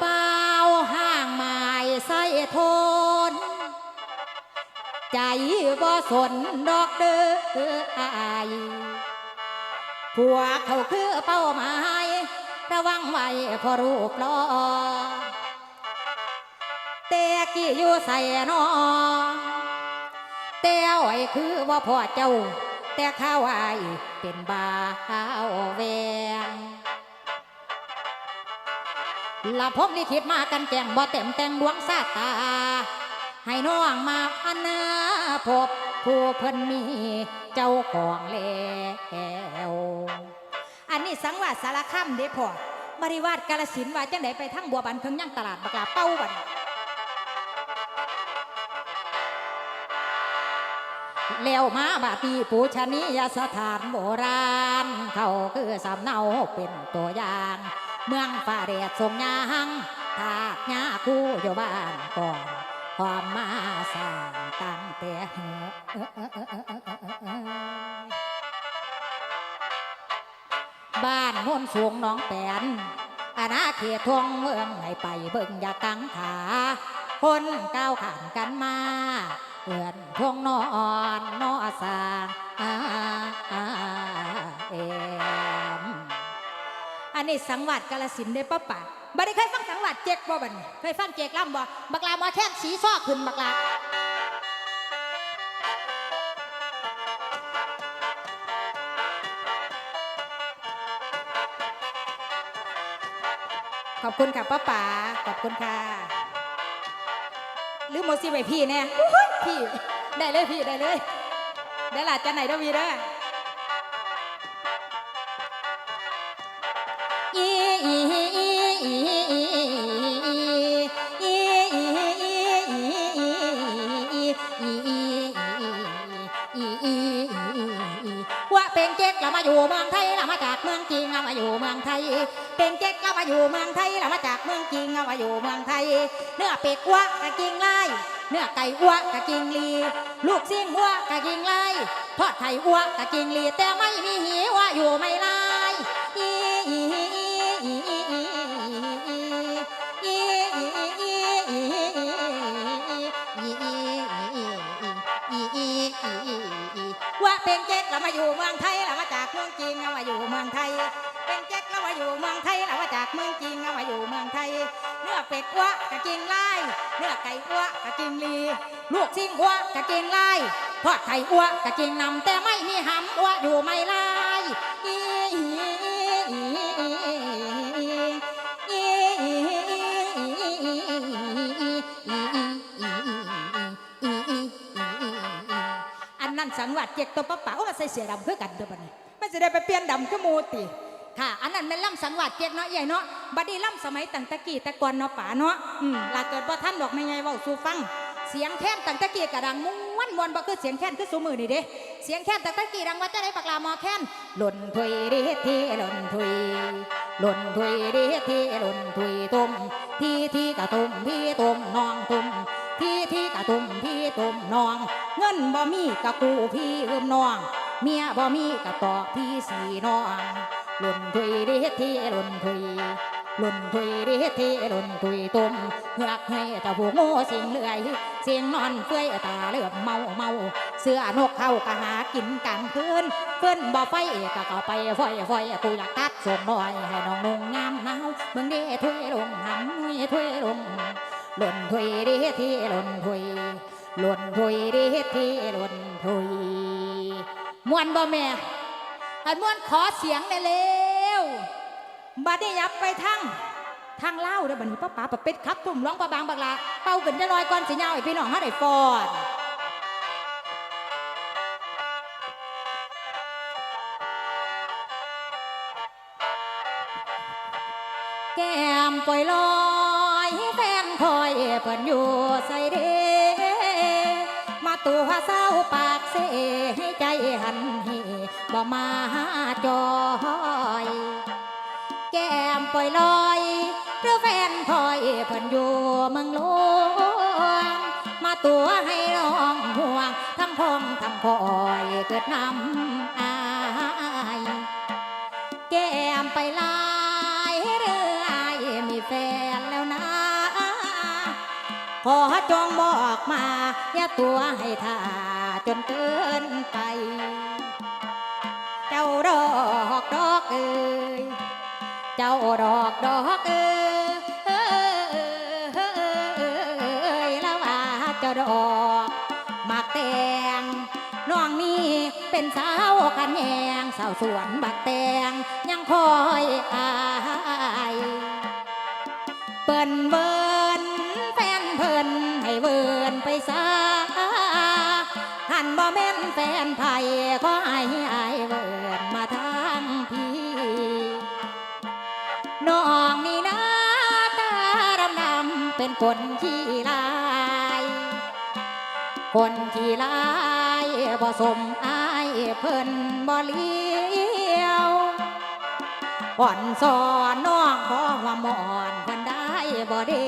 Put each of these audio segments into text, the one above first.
เป้าห่างหมายใส่ทน ใจบ่สนดอกเด้ออายพวกเขาคือเป้าหมาย ระวังไว้พอรูปลอแต่กี่อยู่ใส่นอแต่อ้อยคือว่าพ่อเจ้า แต่ข้าวไอายเป็นบาวแวง ละพบลิขิตมากันแกงบ่เต็มแต่งดวงสาตา ให้น้องมาพันนาพบผู้เพิ่นมีเจ้าของแล้วอันนี้สังวาสสารคามเด้พ่อบริวาสกาลสินว่าจังไดไปทั้งบัวบันเคิงย่างตลาดบักลาเป้าบันแล้วมาบาตีปูชนียสถานโบราณ เขาคือสำเนาเป็นตัวอย่าง เมืองฟ้าแดดทรงยางทากยาคู่อยู่บ้านก่อนความมาสร้างตั้งแต่เฮ้อบ้านโน้นสูงน้องแปนอาณาเขตทวงเมืองให้ไปเบิ่งอยากังขาคนก้าวขานกันมาเอื่อนทวงนอนนอสาเอ อันนี้สังวัดกาลสินธุ์ได้ป้าป่าบัดนี้เคยฟังสังวัดเจ๊กบ่บัดนี้เคยฟังเจ๊กล่ำบ่บักลามาแค่นสีซ้อขึ้นบักลาขอบคุณค่ะป้าป๋าขอบคุณค่ะ หรือโมซี่ไปพี่แน่ยพี่ ได้เลยพี่ ได้เลยได้หลาจะไหนเด้อวีเด้อ ว่าเป็นเจ๊กเรามาอยู่เมืองไทยเรามาจากเมืองจีนเรามาอยู่เมืองไทย เป็นเจ๊กเรามาอยู่เมืองไทยเรามาจากเมืองจีนเรามาอยู่เมืองไทย เนื้อเป็ดวัวกะกิงไล่เนื้อไก่วัวกะกิงลี ลูกเสียงวัวกะกิงไล่ทอดไข่วัวกะกิงลี แต่ไม่มีหีว่าอยู่ไม่ไล่ ว่าเป็นเจ๊กเรามาอยู่เมืองไทยเรามาจากเมืองจีนเรามาอยู่เมืองไทย เป็นเจ๊กเรามาอยู่เมืองไทยเรามาจากเมืองจีนเรามาอยู่เมืองไทย เนื้อเป็ดวัวกะกินไล่เนื้อไก่วัวกะกินลี ลูกชิ้นวัวกะกินไล่ทอดไข่วัวกะกินนำแต่ไม่มีหำวัวอยู่ไม่ไล่ สังวัดเจ็กตัวป้าป๋าว่าใส่เสียดำคือกันเด้อบัดนี้ไม่จะได้ไปเปลี่ยนดำคือหมูติค่ะ อันนั้นเป็นล่ำสังวัดเจ็กเนาะใหญ่เนาะบัดนี้ล่ำสมัยตั้งแตะกี้แต่ก่อนเนาะป๋าเนาะอืมลาเกิดว่าท่านดอกไม่ไงเว้าสู่ฟัง เสียงแค้นตั้งแตะกี้กระดังม้วนมวนบ่คือเสียงแค้นคือสูมือนี่เด้เสียงแค้นตั้งแตะกี้ดังว่าจะได้ปากลามอแค้นหล่นถุยดิทีหล่นถุยหล่นถุยดิทีหล่นถุยตุ่มทีทีกะตุ่มพี่ตุ่มน้องตุ่ม ทีทีกะตุ่มพี่ตุ่มน้อง เงินบ่มีกะกูพี่เอืมน้อง เมียบ่มีกะตอกพี่สีน้องหล่นถุยดิทีหล่นถุยหล่นถุยดิทีหล่นถุยตุ่มเหือกให้เจ้าผู้โง่สิงเลื่อยเสียงนอนเฟื่อยตาเลือบเมาเมาเสื้อนกเข้ากะหากินกลางคืนเพื่อนบ่ไฟก็เข้าไปฝอยฝอยกูอยากตัดส่งน้อยให้น้องนุ่งงามหนาวเมืองเด้ถุยลงหำนุยถุยลง หล่นถุยดิทีหล่นถุยหล่นถุยดิทีหล่นถุยมวนบ่แม่อันมวนขอเสียงได้เร็วบัดนี้ยับไปทางทางเล่าเด้อบัดนี้ป้าป๋าปะเป็ดครับตุ่มร้องปะบางบักลาเป่ากันจะลอยก่อนสิยาวให้พี่น้องฮาได้ฟอนแก้มปล่อยลอย เพิ่นอยู่ใส่เดมาตัวเศร้าปากเสให้ใจหันเหบ่มาหาจอยแก้มปล่อยลอยหรือแฟนคอยเพิ่นอยู่เมืองหลวงมาตัวให้น้องห่วง ทั้งพองทั้งคอยเกิดน้ำอาย แก้มไปลา ขอจงบอกมา อย่าตัวให้ท่าจนเกินไป เจ้าดอกดอกเอ้ยเจ้าดอกดอกเอ้ยเอ้ยแล้วว่าเจ้าดอกมากแตงน้องนี่เป็นสาวกันแยงสาวสวนบักแตงยังคอยอายเปิ้นเบิ บ่แม่นแฟนไผขอให้อายเบินมาทางพี่น้องนี่นะตาดำดำเป็นคนขี้ลาย คนขี้ลายบ่สมอายเพิ่นบ่เลี้ยวอ่อนสอนน้องขอว่าหมอนเพิ่นได้บ่เด้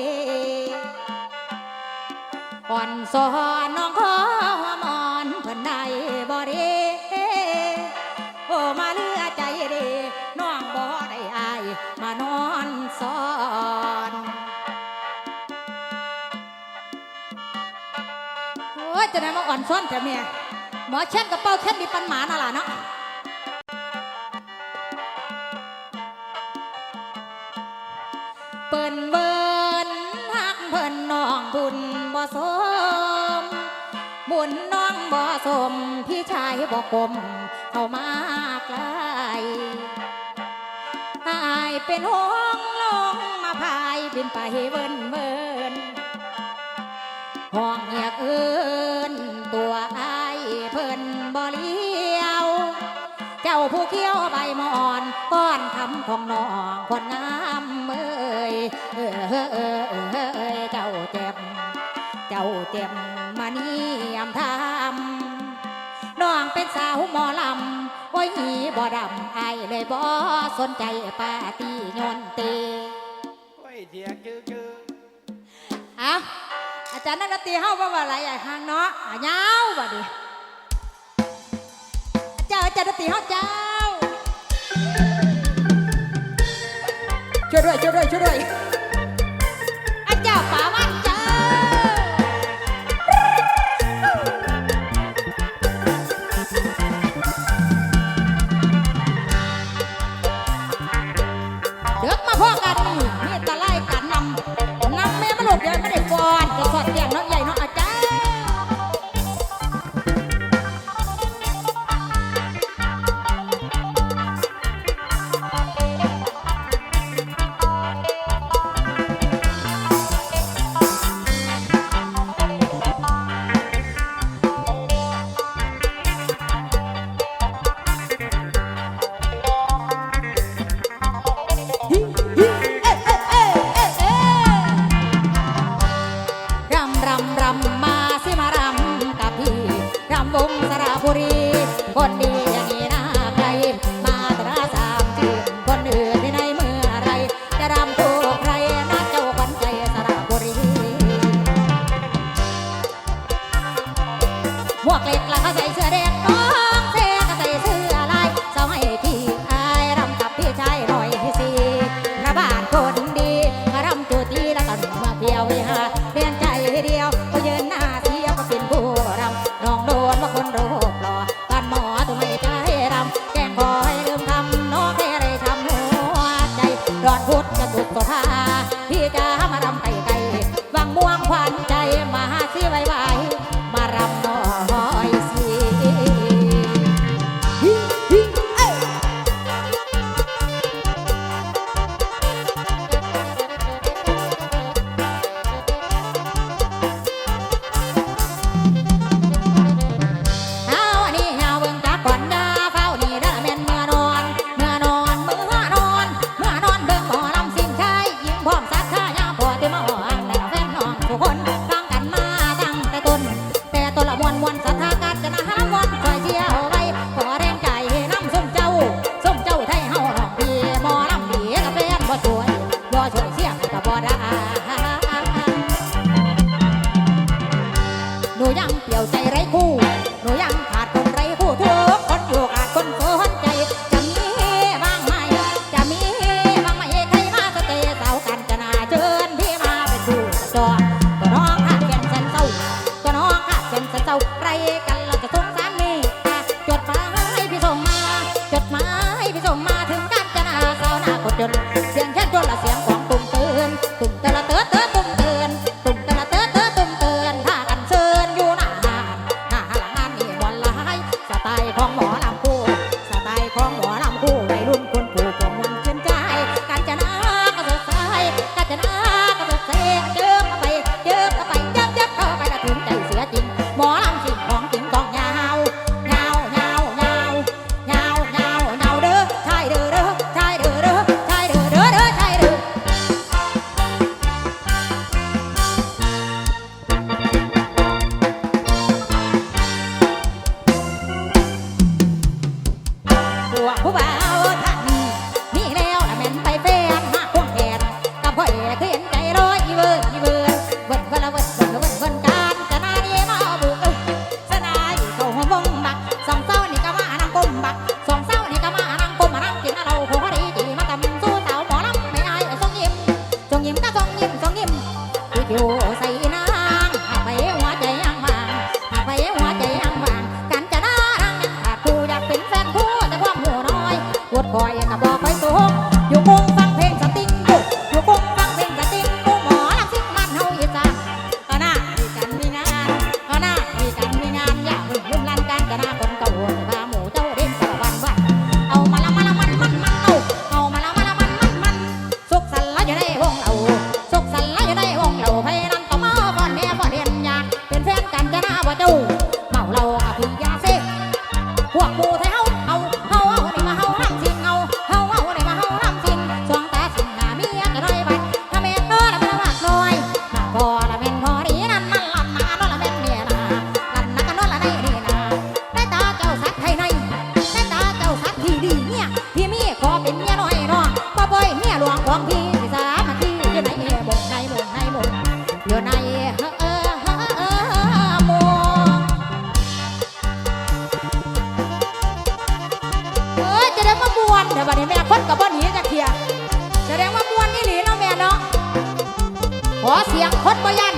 อ่อนสอนน้องขอว่าหมอน ยจะได้มาอ่อนซ้อนแต่เมียหมอเช่นกับเป้าเช่นมีปัญหาน่ะล่ะเนาะเปิ้นเบิ้นฮักเพิ่นน้องบุญบ่สม บุญน้องบ่สม พี่ชายบ่กลมเข้ามาใกลอายเป็นห้องลงมาพายบินไปเบิ้นเบิ้น ห้องอยากเอินตัวอายเพิ่นบ่เลี้ยว เจ้าผู้เขี้ยวใบหมอนก้อนคำของน้องคนงามเอ้ยเออเออเออเออเอ้ยเจ้าเจ็บ เจ้าเจ็บมานี่ยำทำน้องเป็นสาวหมอลำโอ้ยหีบ่ดำไอายเลยบ่สนใจปาตีโยนเตโอ้ยเถียงคือคือเอาอา จารย์นักดนตรีเฮาว่าว่าอะไรอะหางเนาะอะยาวบ่ดิอาจารย์อาจารย์ดนตรีเฮาเจ้าช่วยด้วยช่วยด้วยช่วยด้วย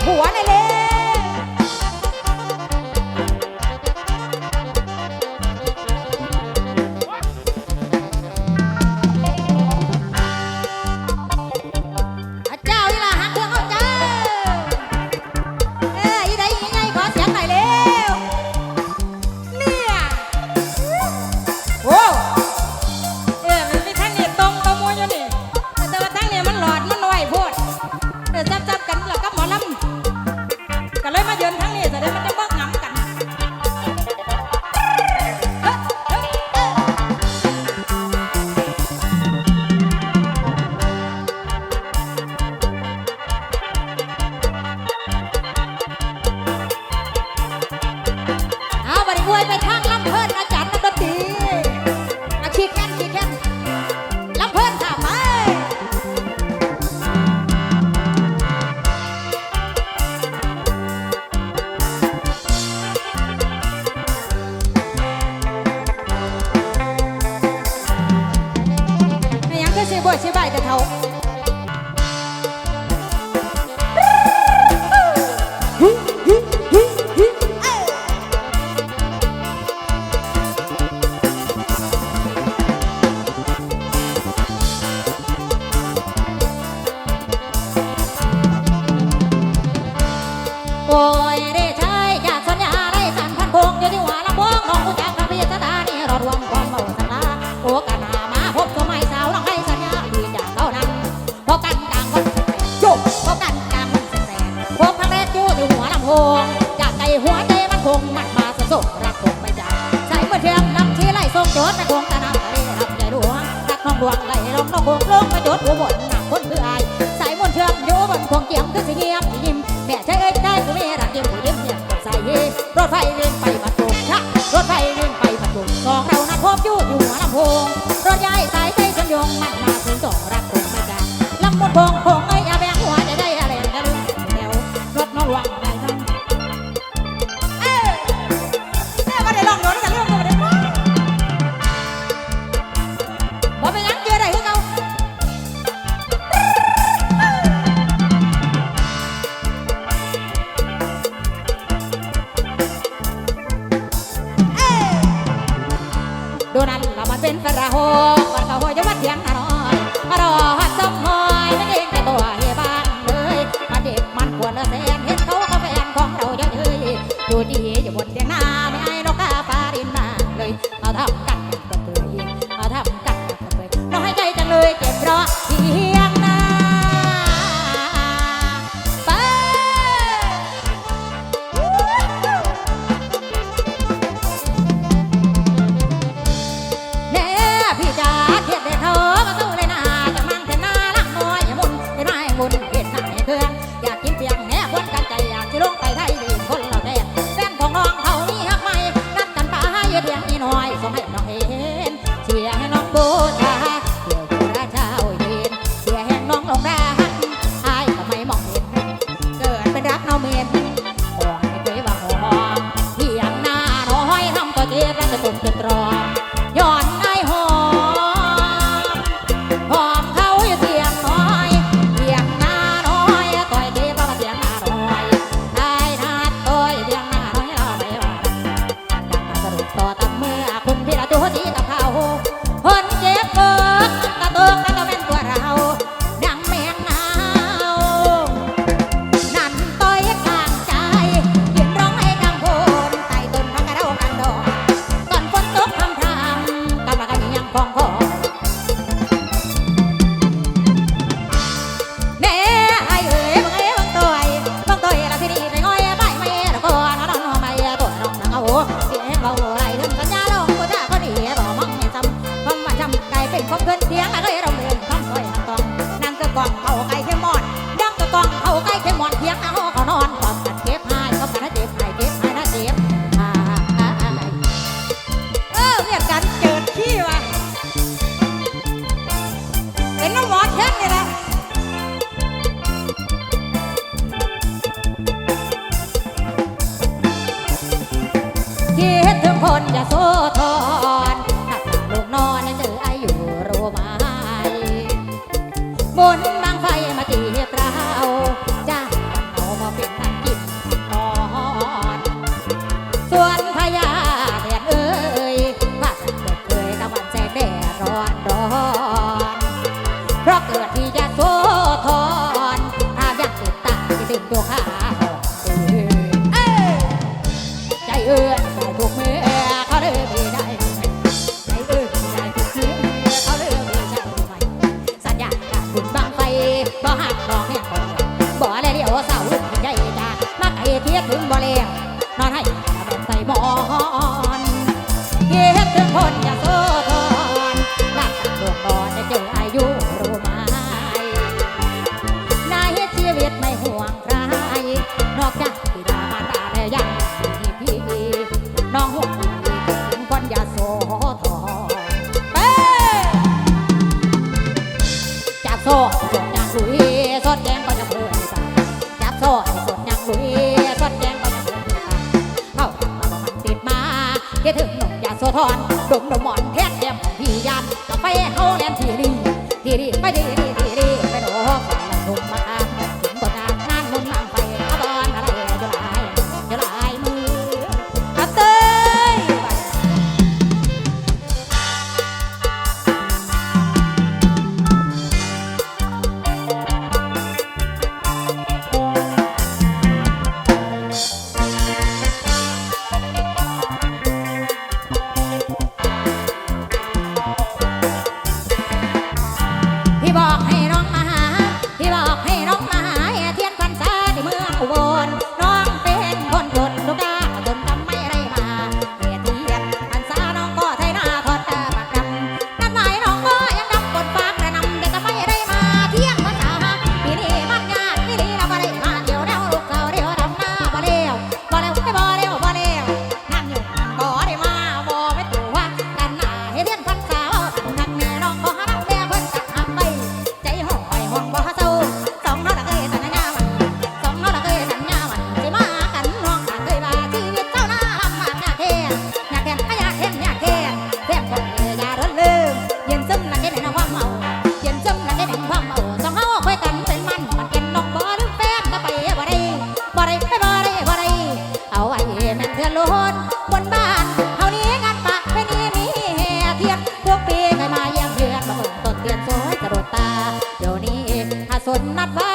Juan L. providing Oh man. นนัดไว้